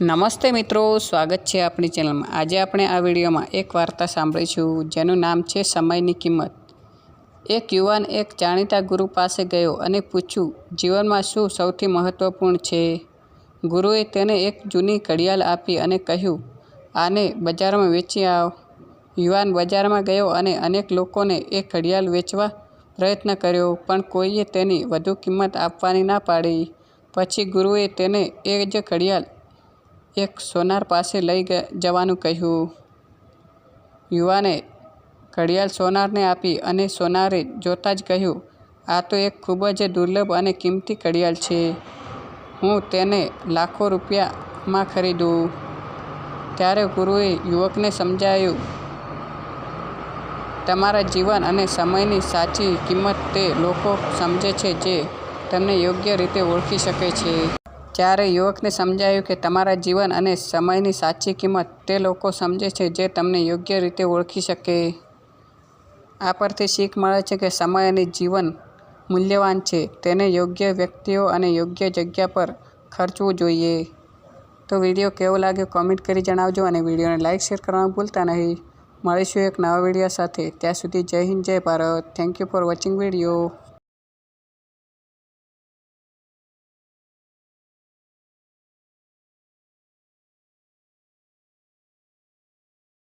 નમસ્તે મિત્રો, સ્વાગત છે આપણી ચેનલમાં. આજે આપણે આ વિડીયોમાં એક વાર્તા સાંભળીશું, જેનું નામ છે સમયની કિંમત. એક યુવાન એક જાણીતા ગુરુ પાસે ગયો અને પૂછ્યું, જીવનમાં શું સૌથી મહત્ત્વપૂર્ણ છે? ગુરુએ તેને એક જૂની ઘડિયાળ આપી અને કહ્યું, આને બજારમાં વેચી આવ. યુવાન બજારમાં ગયો અને અનેક લોકોને એ ઘડિયાળ વેચવા પ્રયત્ન કર્યો, પણ કોઈએ તેની વધુ કિંમત આપવાની ના પાડી. પછી ગુરુએ તેને એ જ ઘડિયાળ એક સોનાર પાસે લઈ જવાનું કહ્યું. યુવાને ઘડિયાળ સોનારને આપી અને સોનારે જોતાં જ કહ્યું, આ તો એક ખૂબ જ દુર્લભ અને કિંમતી ઘડિયાળ છે. હું તેને લાખો રૂપિયામાં ખરીદું. ત્યારે ગુરુએ યુવકને સમજાયું તમારા જીવન અને સમયની સાચી કિંમત તે લોકો સમજે છે જે તમને યોગ્ય રીતે ઓળખી શકે છે. જ્યારે યુવકને સમજાયું કે તમારા જીવન અને સમયની સાચી કિંમત તે લોકો સમજે છે જે તમને યોગ્ય રીતે ઓળખી શકે. આ પરથી શીખ મળે છે કે સમય અને જીવન મૂલ્યવાન છે. તેને યોગ્ય વ્યક્તિઓ અને યોગ્ય જગ્યા પર ખર્ચવું જોઈએ. તો વીડિયો કેવો લાગ્યો કોમેન્ટ કરી જણાવજો અને વિડીયોને લાઇક શેર કરવાનું ભૂલતા નહીં. મળીશું એક નવા વીડિયો સાથે. ત્યાં સુધી જય હિન્દ, જય Bharat. Thank you for watching video